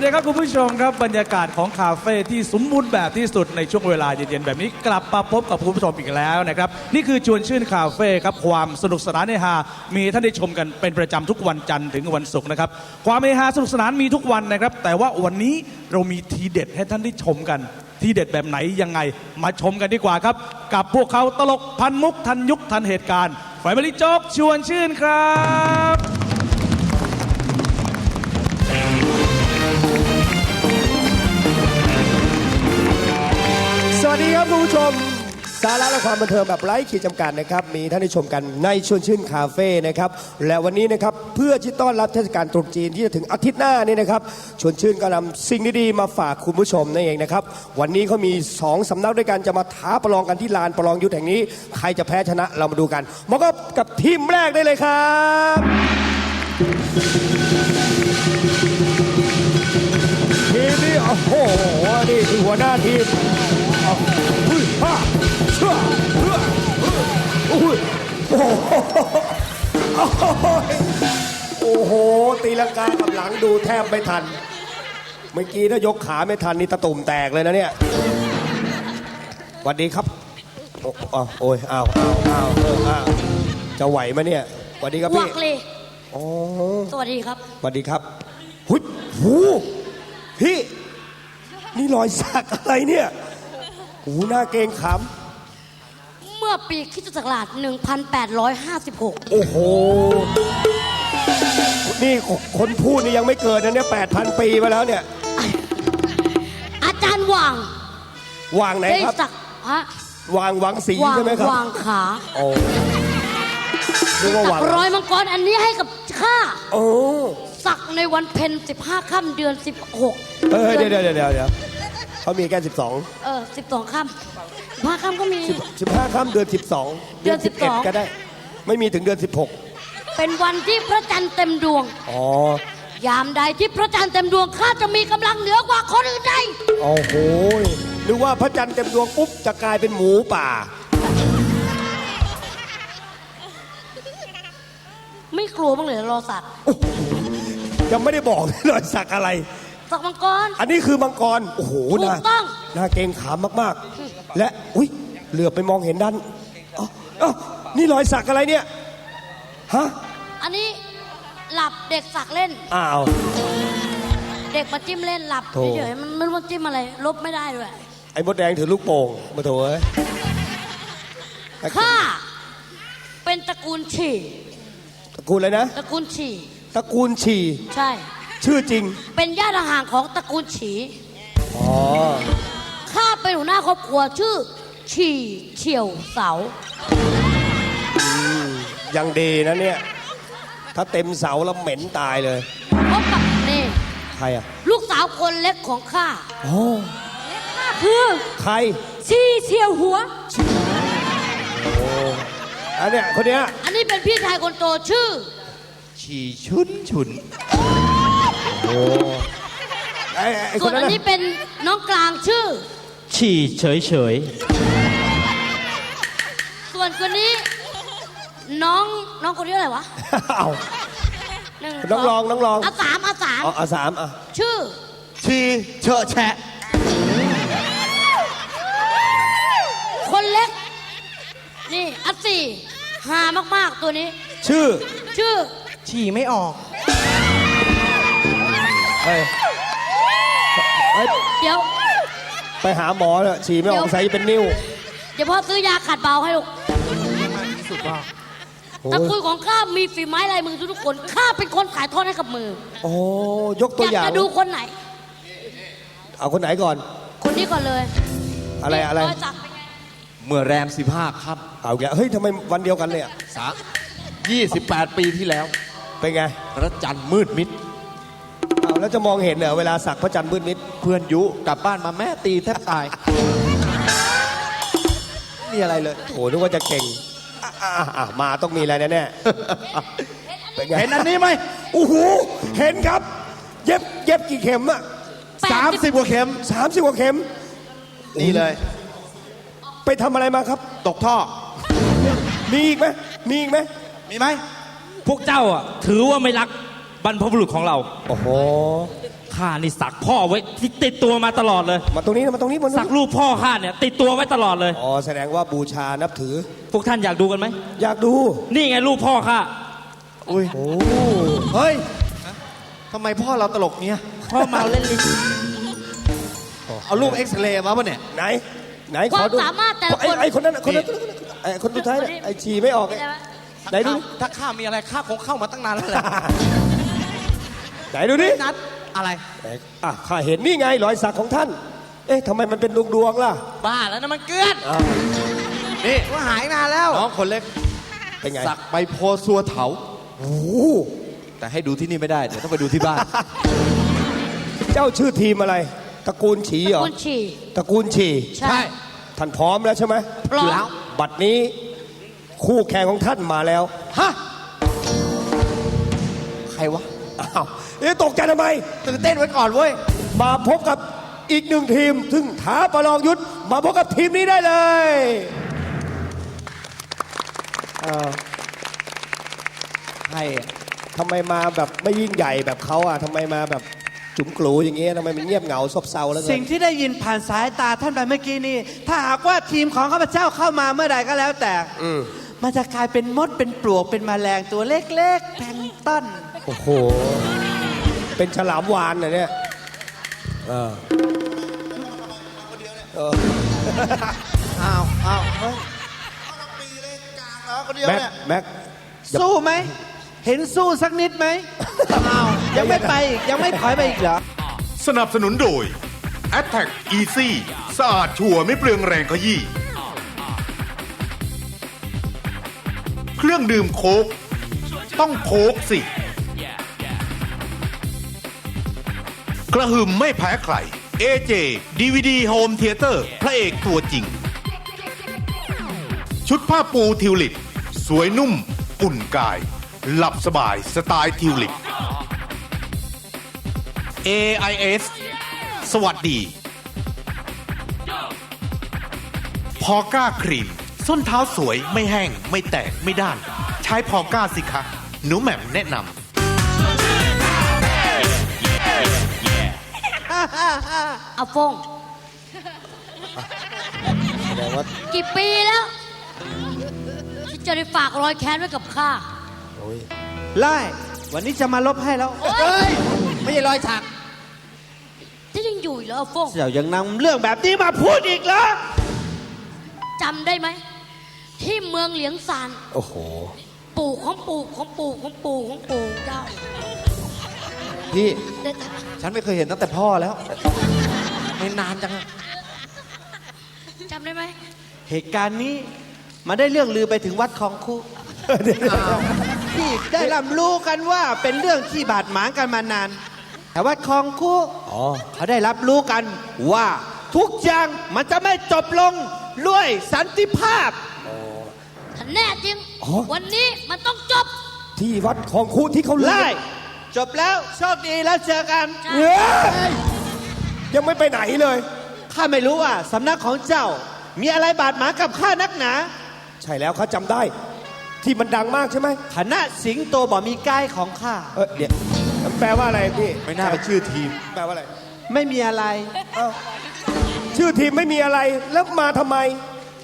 วัสดีครับคุณผู้ชมครับบรรยากาศของคาเฟ่ที่สมบูรณ์แบบที่สุดในช่วงเวลาเย็นๆแบบนี้กลับมาพบกับคุณผู้ชมอีกแล้วนะครับนี่คือชวนชื่นคาเฟ่ครับความสนุกสนานเฮฮามีท่านได้ชมกันเป็นประจำทุกวันจันทร์ถึงวันศุกร์นะครับความเฮฮาสนุกสนานมีทุกวันนะครับแต่ว่าวันนี้เรามีทีเด็ดให้ท่านได้ชมกัน ทีเด็ดแบบไหนยังไงมาชมกันดีกว่าครับ กับพวกเขาตลกพันมุกทันยุคทันเหตุการณ์ไฟบริโจกชวนชื่นครับ วัสดีครับคุณผู้ชม สาระและความบันเทิงแบบไร้ขีดจำกัดนะครับ มีท่านได้ชมกันในชวนชื่นคาเฟ่นะครับ และวันนี้นะครับเพื่อที่ต้อนรับเทศกาลตรุษจีนที่จะถึงอาทิตย์หน้านี่นะครับชวนชื่นก็นำสิ่งดีๆมาฝากคุณผู้ชมนั่นเองนะครับ วันนี้เขามีสองสำนักด้วยกันจะมาท้าประลองกันที่ลานประลองยุทธแห่งนี้ ใครจะแพ้ชนะเรามาดูกันมาก็กับทีมแรกได้เลยครับ ทีมนี้โอ้โหนี่คือหัวหน้าทีม เอาเฮ้ยฮ่าเชื่อเชื่อโอ้ยโอ้โหโอ้โห ตีลังกากับหลังดูแทบไม่ทัน เมื่อกี้ถ้ายกขาไม่ทันนี่ตะตุ่มแตกเลยนะเนี่ยสวัสดีครับ โอ้อ้าวโอ้ยอ้าวอ้าวอ้าวเอออ้าวจะไหวไหมเนี่ยสวัสดีครับวัพี่กเลยโอ้สวัสดีครับสวัสดีครับ หุยหูพี่ นี่รอยสักอะไรเนี่ย หูหน้าเกรงขเมื่อปีคริสตศักราช 1856ำโอ้โห นี่คนพูดนี่ยังไม่เกิดนะเนี่ยแปดพันปีมาแล้วเนี่ย อาจารย์หว่างวางไหนได้ครับ สักฮะวางวางสีหว่างใช่ไหมครับ หว่างขาโอ้นึกว่าสัวางกรอยมังกรอันนี้ให้กับข้าโอ้สักในวันเพ็ญ15 ค่ำเดือน 16เออเดี๋ยวเดี๋ยวเดี๋ยวเดี๋ยว เขามีแค่สิบสองเออ12ค่ำ15ค่ำก็มีสิบห้าค่ำเดือนสิบสองเดือนสิบเอ็ด12 ก็ได้ ไม่มีถึงเดือนสิบหกเป็นวันที่พระจันทร์เต็มดวง อ๋อ ยามใดที่พระจันทร์เต็มดวงข้าจะมีกำลังเหนือกว่าคนอื่นใดโอ้โหนึกว่าพระจันทร์เต็มดวงปุ๊บจะกลายเป็นหมูป่า ไม่กลัวบ้างเลยเหรอรอสัตว์ ยังไม่ได้บอก เลยรอยสักอะไร สักมังกร อันนี้คือมังกร โอ้โหถูกน่าต้อง น่าเกรงขามมากๆ และ อุ้ยเหลือบไปมองเห็นด้านอ๋ออ๋อนี่รอยสักอะไรเนี่ย ฮะ อันนี้หลับเด็กสักเล่น อ้าว เด็กมาจิ้มเล่นหลับโถ่ เฉยๆมันไม่รู้ว่าจิ้มอะไร ลบไม่ได้ด้วยไอ้มดแดงถือลูกโป่งมาโถเอ้ยข้าเป็นตระกูลฉี่ตระกูลอะไรนะ ตระกูลฉี่ตระกูลฉี่ใช่ ชื่อจริง เป็นญาติห่างๆของตระกูลฉี่อ๋อ ข้าเป็นหัวหน้าครอบครัวชื่อ ฉี่เฉียวเสา ยังดีนะเนี่ย ถ้าเต็มเสาแล้วเหม็นตายเลย พบกับนี่ใครอะลูกสาวคนเล็กของข้าอ๋อและข้าคือใคร ชีเฉียวหัว อันเนี้ยคนเนี้ยอันนี้เป็นพี่ชายคนโตชื่อ ฉี่ชุนฉุน ไอ้ไอ้คส่วนนนั้นอันน่ะนี้เป็นน้องกลางชื่อ ฉี่เฉยเฉยส่วนคนนี้ น้องน้องคนนี้อะไรวะเอาหนึ่น้องรองน้องรอง อาสามอาสามเอาเอาสามอะชื่อฉี่เฉอะแฉะคนเล็ก นี่อัสสี่หามากๆตัวนี้ ชื่อ ชื่อ ฉี่ไม่ออก เฮ้ยเฮ้ยเดี๋ยว ไปหาหมอเลยฉี่ไม่ออกใส่เป็นนิ้วเดี๋ยวพ่อซื้อยาขัดเบาให้ลูกโอ้ตระยกูลของข้ามีฝีไม้ลายมือทุกๆคนข้าเป็นคนถ่ายทอดให้กับมือโอ้ยกตัวอย่างอยากจะดูคนไหน เอาคนไหนก่อน คนนี้ก่อนเลยอะไรอะไร ยสักเป็นไงเมื่อแรมสิบห้าครับเอาแกเฮ้ยทำไมวันเดียวกันเลยอะสายี่สิบแปดปีที่แล้ว เป็นไง พระจันทร์มืดมิดเอา แล้วจะมองเห็นเหรอเวลาสักพระจันทร์มืดมิดเพื่อนยุกลับบ้านมาแม่ตีแทบตายไม่มีอะไรเลยโอ้นึกว่าจะเก่งอะอะอะมาต้องมีอะไรแน่ๆเป็นไงเห็นอันนี้ไหมโอ้โหเห็นครับ เย็บเย็บกี่เข็มอะแปดสามสิบกว่าเข็มสามสิบกว่าเข็ม นี่เลย ไปทำอะไรมาครับ ตกท่อ มีอีกไหมมีอีกไหมมีไหมพวกเจ้าอะถือว่าไม่รัก บรรพบุรุษของเราโอ้โหข้านี่สักพ่อไว้ที่ติดตัวมาตลอดเลย มาตรงนี้นะมาตรงนี้มาตรงสักนี้รูปพ่อข้าเนี่ย ติดตัวไว้ตลอดเลย อ๋อแสดงว่าบูชานับถือ พวกท่านอยากดูกันไหมอยากดูนี่ไงรูปพ่อข้าอุ้ยโอ้เฮ้ยทำไมพ่อเราตลกเนี้ยพ่อเมาเล่นลิ้นเอารูปเอ็กซเรย์มาปะเนี่ย ไหน ไหนคขวาอมดูสามารถแต่ละไอ้คน ไอ้คนนั้นน่ะคนนั้นไอ้คนสุดท้ายน่ะไอ้ฉี่ไม่ออกได้ไหมไหนดูดิถ้าข้ามีอะไรข้าคงเข้ามาตั้งนานแล้วแหละ ไหนดูดินัดอะไร ไหนอะข้าเห็นนี่ไงรอยสักของท่าน เอ๊ะทำไมมันเป็นดวงดวงๆล่ะ บ้าแล้วนะมันเกลือนอะนี่ว่าหายนานแล้ว น้องคนเล็กเป็นไงสักใบโพสัวเถา โอ้โหแต่ให้ดูที่นี่ไม่ได้ เดี๋ยวต้องไปดูที่บ้าน เจ้าชื่อทีมอะไร ตระกูลฉีเหรอ คุณฉี่ตระกูลฉี่ใช่ ท่านพร้อมแล้วใช่ไหมพร้อมแล้วบัดนี้คู่แข่งของท่านมาแล้ว ฮะ ใครวะ อ้าวเอ๊ะตกใจทำไม ตื่นเต้นไว้ก่อนเว้ย มาพบกับอีกหนึ่งทีม ซึ่งท้าประลองยุทธมาพบกับทีมนี้ได้เลยเอ่อใครอะทำไมมาแบบไม่ยิ่งใหญ่แบบเขาอะทำไมมาแบบจุ๋มกลูอย่างเงี้ยทำไมมันเงียบเหงาซบเซาแล้วสิ่งที่ได้ยินผ่านสายตาท่านไปเมื่อกี้นี้ ถ้าหากว่าทีมของข้าพเจ้าเข้ามาเมื่อใดก็แล้วแต่ มันจะกลายเป็นมดเป็นปลวกเป็นแมลงตัวเล็กๆแพลงก์ต้นโอ้โห เป็นฉลามวานนะเนี่ยเออเอออ้าวอ้าวเฮ้ยคนเดียวแม็กเนี่ยแม็กสู้ไหม เห็นสู้สักนิดไหมอ้าวยังไม่ไปอีกยังไม่ถอยไปอีกเหรอ สนับสนุนโดย a t t a c k Easy สะอาดชัวร์ไม่เปลืองแรงขยี้เครื่องดื่มโค้กต้องโค้กสิ กระหึ่มไม่แพ้ใคร AJ DVD Home Theater พระเอกตัวจริง ชุดผ้าปูทิวลิป สวยนุ่ม อุ่นกาย หลับสบายสไตล์ทิวลิป AIS สวัสดี พอก้าครีม ส้นเท้าสวยไม่แห้ง ไม่แตก ไม่ด้าน ใช้พอก้าสิคะ หนูแหม่มแนะนำ เอาฟงแสดงว่ากี่ปีแล้วที่จะได้ฝากรอยแค้นไว้กับข้า โอ้ยไล่วันนี้จะมาลบให้แล้วเฮ้ยไม่ใช่รอยสักที่ยังอยู่อีกเหรอเอาฟงเจ้ายังนำเรื่องแบบนี้มาพูดอีกเหรอจำได้ไหม ที่เมืองเหลียงซานโอ้โห ปู่ของปู่ของปู่ของปู่ของปู่เจ้าพี่ ได้ ฉันไม่เคยเห็นตั้งแต่พ่อแล้วไม่นานจังอะจำได้ไหมเหตุการณ์นี้มาได้เรื่องลือไปถึงวัดคลองคุที่ได้ร่ำรู้กันว่าเป็นเรื่องที่บาดหมางกันมานาน แต่วัดคลองคุอ๋อเขาได้รับรู้กันว่าทุกอย่างมันจะไม่จบลงด้วยสันติภาพ ถ้าแน่จริงอ๋อวันนี้มันต้องจบ ที่วัดของครูที่เขาเรียไล่น จบแล้วโชคดีแล้วเจอกันเฮ้ยยังไม่ไปไหนเลย ข้าไม่รู้ว่าสำนักของเจ้า มีอะไรบาดหมางกับข้านักหนา ใช่แล้วเขาจำได้ ที่มันดังมากใช่ไหมคณะสิงโตบ่มีใกล้ของข้า เออเดี๋ยวมันแปลว่าอะไรพี่ไม่น่าเป็นชื่อทีม แปลว่าอะไร ไม่มีอะไรเอ้าชื่อทีมไม่มีอะไรแล้วมาทำไม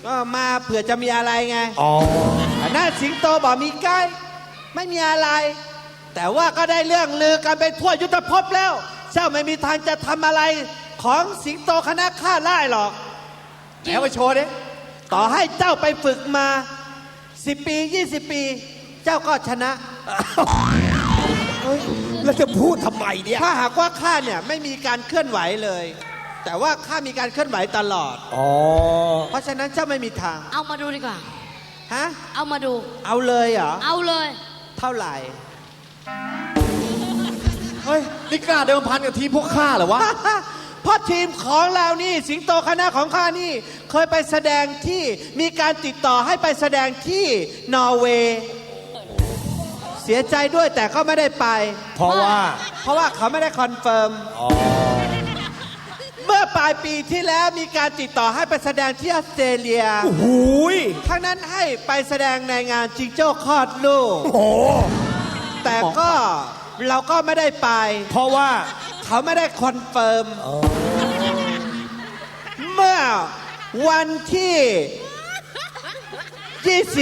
ก็มาเผื่อจะมีอะไรไงอ๋อ คณะสิงโตบ่มีใกล้ไม่มีอะไร แต่ว่าก็ได้เรื่องลือกันไปทั่วยุทธภพแล้ว เจ้าไม่มีทางจะทำอะไรของสิงโตคณะข้าได้หรอกแหมไปโชว์ดิต่อให้เจ้าไปฝึกมาสิปี20ปี เจ้าก็ชนะ แล้วจะพูดทำไมเนี่ย ถ้าหากว่าข้าเนี่ยไม่มีการเคลื่อนไหวเลย แต่ว่าข้ามีการเคลื่อนไหวตลอด อ๋อ เพราะฉะนั้นเจ้าไม่มีทางเอามาดูดีกว่า ฮะเอามาดู เอาเลยเหรอเอาเลย เท่าไหร่ เฮ้ย นี่กล้าเดิมพันกับทีมพวกข้าเหรอวะ เพราะทีมของเรานี่ สิงโตคณะของข้านี่ เคยไปแสดงที่มีการติดต่อให้ไปแสดงที่นอร์เวย์เสียใจด้วยแต่ก็ไม่ได้ไป เพราะว่า เพราะว่าเขาไม่ได้คอนเฟิร์มเมื่อปลายปีที่แล้วมีการติดต่อให้ไปแสดงที่ออสเตรเลียหูยทั้งนั้นให้ไปแสดงในงานจิงโจ้คลอดลูก โอ้โห แต่ก็เราก็ไม่ได้ไป เพราะว่าเขาไม่ได้คอนเฟิร์มเมื่อวันที่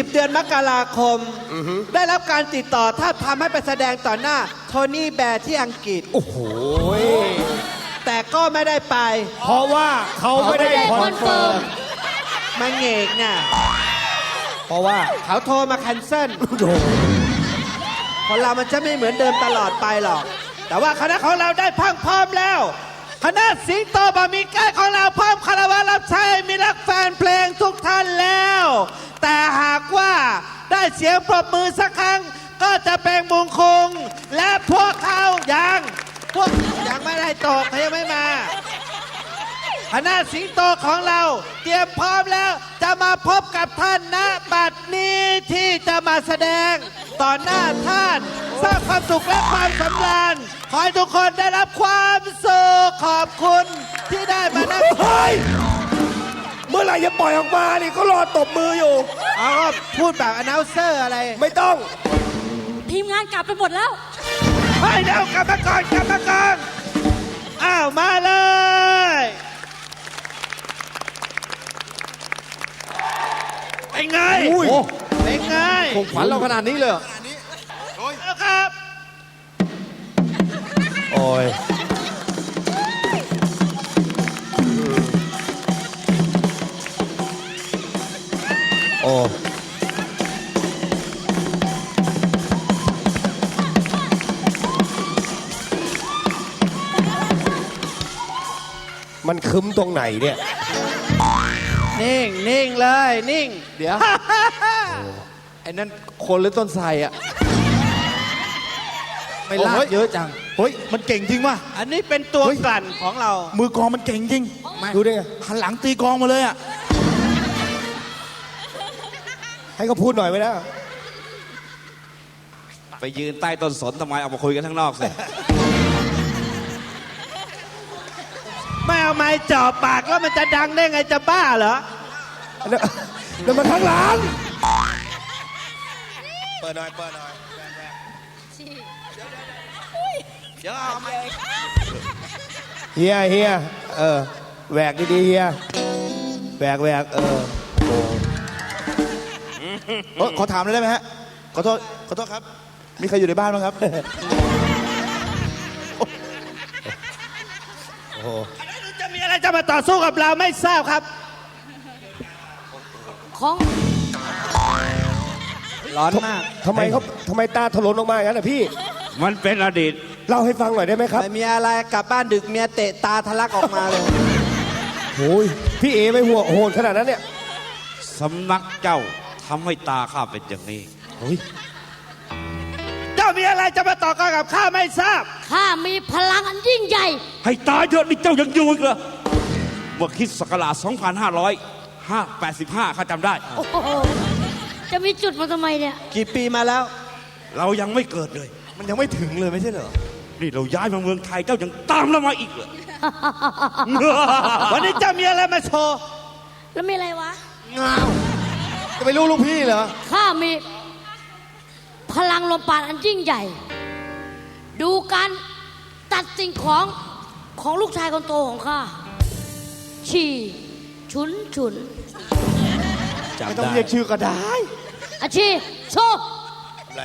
20 เดือนมกราคม ได้รับการติดต่อถ้าทำให้ไปแสดงต่อหน้า โทนี่แบร์ที่อังกฤษ โอ้โหยแต่ก็ไม่ได้ไป เพราะว่าเขาไม่ได้คอนเฟิร์มมาเงกน่ะเพราะว่าเขาโทรมาแคนเซิล คนเรามันจะไม่เหมือนเดิมตลอดไปหรอก แต่ว่าคณะของเราได้พังพร้อมแล้ว คณะสิงโตบะมีใกล้ของเราพร้อมคารวะรับใช้มีรักแฟนเพลงทุกท่านแล้ว แต่หากว่าได้เสียงปรบมือสักครั้ง ก็จะเป็นมงคงและพวกเขายังพวกยังไม่ได้ตกเขายังไม่มา คณะสิงโตของเรา เตรียมพร้อมแล้วจะมาพบกับท่านณบัดนี้ที่จะมาแสดงต่อหน้าท่าน สร้างความสุขและความสำราญขอให้ทุกคนได้รับความสุขขอบคุณที่ได้มานั่ง เฮ้ยเมื่อไหร่จะปล่อยออกมานี่ก็รอตบมืออยู่ เอาก็พูดแบบอนาวเซอร์อะไร ไม่ต้องทีมงานกลับไปหมดแล้วให้เดี๋ยวกรรมกรกรรมกรอ้าว มาเลย เป็นไงอุ้ยเป็นไงคงขวัญเราขนาดนี้เลยเหรอแล้วครับโอ้ยโอ้มันคึ้มตรงไหนเนี่ย นิ่งนิ่งเลย นิ่ง เดี๋ยว ไอ้นั่นคนหรือต้นไทรอะไม่ลาโอ้กยเยอะจัง เฮ้ย มันเก่งจริงว่ะ อันนี้เป็นตัวเฮ้ย กลั่นของเรา มือกลองมันเก่งจริง ดูได้ไงหันหลังตีกลองมาเลยอะ ให้เขาพูดหน่อยไหมนะไปยืนใต้ต้นสนทำไม เอามาคุยกันข้างนอกสิ ไม่เอาไม้จ่อปากแล้วมันจะดังได้ไงจะบ้าเหรอ อันนั้นนั่นมันข้างหลัง เปิดหน่อย เปิดหน่อยเดี๋ยวเอาไม้เฮียเฮียเออแหวกดีๆเฮียแหวกแหวกเออเอ้ยขอถามเลยได้ไหมฮะ ขอโทษ ขอโทษครับ มีใครอยู่ในบ้านบ้างครับโอ้โหจะมีอะไรจะมาต่อสู้กับเราไม่ทราบครับ ของร้อนมาก ทำไมเขาทำไมตาถลนออกมาอย่างนั้นอะพี่ มันเป็นอดีต เล่าให้ฟังหน่อยได้ไหมครับ ไม่มีอะไรกลับบ้านดึกเมียเตะตาทะลักออกมาเลย โอ้ยพี่เอไม่หัวโหดขนาดนั้นเนี่ยสำนักเจ้าทำให้ตาข้าเป็นอย่างนี้เจ้ามีอะไรจะมาต่อกรกับข้าไม่ทราบ ข้ามีพลังอันยิ่งใหญ่ ให้ตายเถอะนี่เจ้ายังอยู่อีกเหรอโมมื่อคริดศักราช 2585ข้าจำได้ โอ้โหจะมีจุดมาทำไมเนี่ย กี่ปีมาแล้ว เรายังไม่เกิดเลย มันยังไม่ถึงเลยไม่ใช่เหรอ นี่เราย้ายมาเมืองไทยเจ้ายังตามเรามาอีกเหรอ วันนี้เจ้ามีอะไรมาโชว์แล้วมีอะไรวะ งาวจะไปรู้ลูกพี่เหรอ ข้ามี พลังลมปราณอันยิ่งใหญ่ ดูการตัดสิ่งของของลูกชายคนโตของข้า ฉี่ ฉุนฉุน ไม่ต้องเรียกชื่อก็ได้ อาชีโชว์อะไร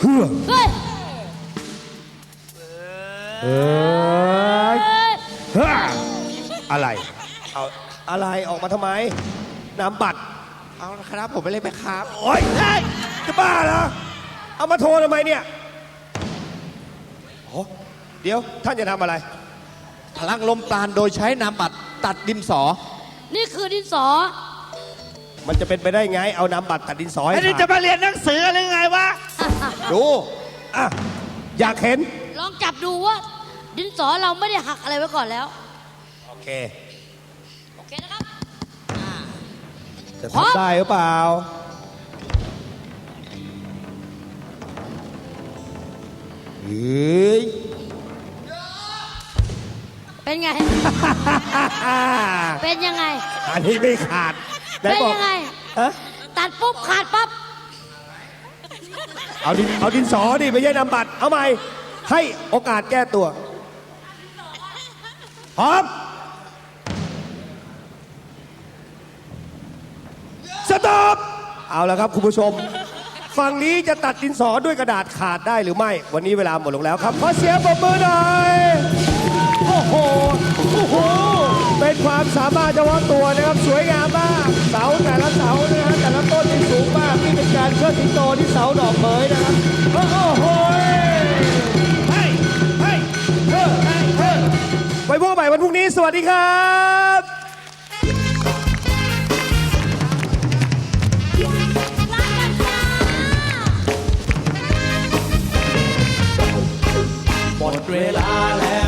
เฮ้ยเอ้ยเฮ้ยอะไร เอาอะไรออกมาทำไมนามบัตรเอาละครับผมไม่เล่นไปครับ โอ๊ยเฮ้ยจะบ้าเหรอเอามาโทรทำไมเนี่ยโอ้เดี๋ยวท่านจะทำอะไร พลังลมปราณโดยใช้นามบัตรตัดดินสอ นี่คือดินสอ มันจะเป็นไปได้ไง เอานามบัตรตัดดินสอให้ไอ้นี่จะขาดมาเรียนหนังสือหรือไงวะ ดูอะอยากเห็น ลองจับดูว่า ดินสอเราไม่ได้หักอะไรไว้ก่อนแล้ว โอเค โอเคนะครับ จะพร้อมทำได้หรือเปล่า เฮ้ย เป็นไง เป็นยังไง อันนี้ไม่ขาดหเป็นบอกยังไงฮะตัดปุ๊บขาดปั๊บ เอาดินเอาดินสอดิไม่ใช่นามบัตรเอาใหม่ให้โอกาสแก้ตัวพร้อมสต็อปเอาละครับคุณผู้ชม ฝั่งนี้จะตัดดินสอด้วยกระดาษขาดได้หรือไม่ วันนี้เวลาหมดลงแล้วครับ ขอเสียงปรบมือหน่อย โอ้โห โอ้โห เป็นความสามารถเฉพาะตัวนะครับ สวยงามมาก เสาแต่ละเสานะฮะแต่ละต้นนี่สูงมากนี่เป็นการเชิดสิงโตที่เสาดอกเหมยนะครับ โอ้โหเฮ้ยเฮ้ยเฮ้ยเฮ้ยเฮ้ยไว้พบกันใหม่วันพรุ่งนี้ สวัสดีครับหมดเวลาแล้ว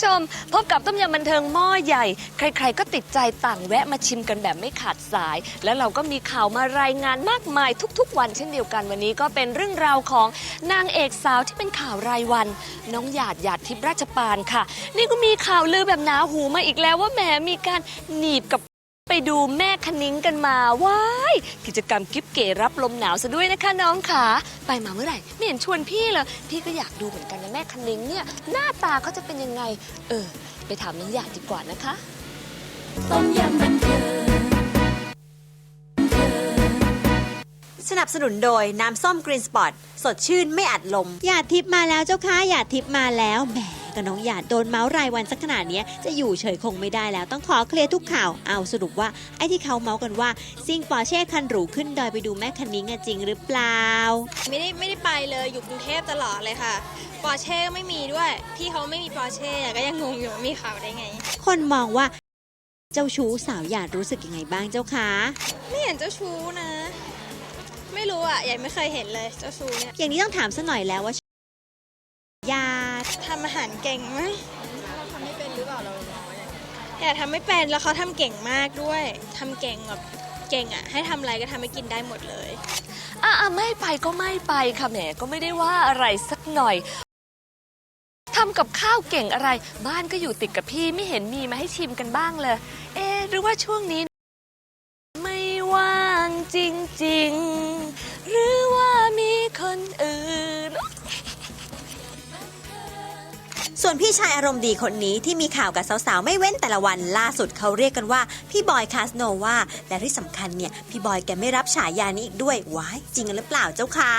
ผู้ชม พบกับต้มยำบันเทิงหม้อใหญ่ ใครๆ ก็ติดใจต่างแวะมาชิมกันแบบไม่ขาดสาย และเราก็มีข่าวมารายงานมากมายทุกๆ วันเช่นเดียวกันวันนี้ก็เป็นเรื่องราวของนางเอกสาวที่เป็นข่าวรายวัน น้องหยาดหยาดทิพย์ราชปานค่ะ นี่ก็มีข่าวลือแบบหนาหูมาอีกแล้วว่าแหมมีการหนีบกับ ไปดูแม่คณิ้งกันมาว้ายกิจกรรมกิฟเก๋รับลมหนาวซะด้วยนะคะน้องขาไปมาเมื่อไหร่ไม่เห็นชวนพี่เลยพี่ก็อยากดูเหมือนกันนะแม่คณิ้งเนี่ย หน้าตาเขาจะเป็นยังไง เออ ไปถามน้องหยาดดีกว่านะคะต้มยำบันเทิงสนับสนุนโดยน้ำส้มกรีนสปอตสดชื่นไม่อัดลมหยาดทิพย์มาแล้วเจ้าค่ะหยาดทิพย์มาแล้วแหม กับน้องหยาดโดนเมาส์รายวันสักขนาดเนี้ยจะอยู่เฉยคงไม่ได้แล้วต้องขอเคลียร์ทุกข่าวเอาสรุปว่าไอ้ที่เขาเมาส์กันว่าซิ่งปอร์เช่คันหรูขึ้นดอยไปดูแม่คันนิ้งอะจริงหรือเปล่า ไม่ได้ไม่ได้ไปเลยอยู่กรุงเทพตลอดเลยค่ะปอร์เช่ก็ไม่มีด้วย พี่เขาไม่มีปอร์เช่อะก็ยังงงอยู่ว่ามีข่าวได้ไง คนมองว่า เจ้าชู้สาวหยาดรู้สึกยังไงบ้างเจ้าคะไม่เห็นเจ้าชู้นะ ไม่รู้อะยังไม่เคยเห็นเลยเจ้าชู้เนี่ย อย่างนี้ต้องถามซะหน่อยแล้วว่าห ยาดทำอาหารเก่งไหมทำไม่เป็นหรือเปล่าเราอย่าทำไม่เป็นแล้วเขาทำเก่งมากด้วยทำเก่งแบบเก่งอะ ให้ทำอะไรก็ทำให้กินได้หมดเลยอะอะไม่ไปก็ไม่ไปค่ะแหมก็ไม่ได้ว่าอะไรสักหน่อยทำกับข้าวเก่งอะไร บ้านก็อยู่ติดกับพี่ไม่เห็นมีมาให้ชิมกันบ้างเลย เอ๊ะหรือว่าช่วงนี้ ไม่ว่างจริง ๆ ส่วนพี่ชายอารมณ์ดีคนนี้ที่มีข่าวกับสาวๆ ไม่เว้นแต่ละวันล่าสุดเขาเรียกกันว่า พี่บอยคาสโนวาและที่สำคัญเนี่ย พี่บอยแกไม่รับฉายานี้อีกด้วยว้ายจริงหรือเปล่าเจ้าคะ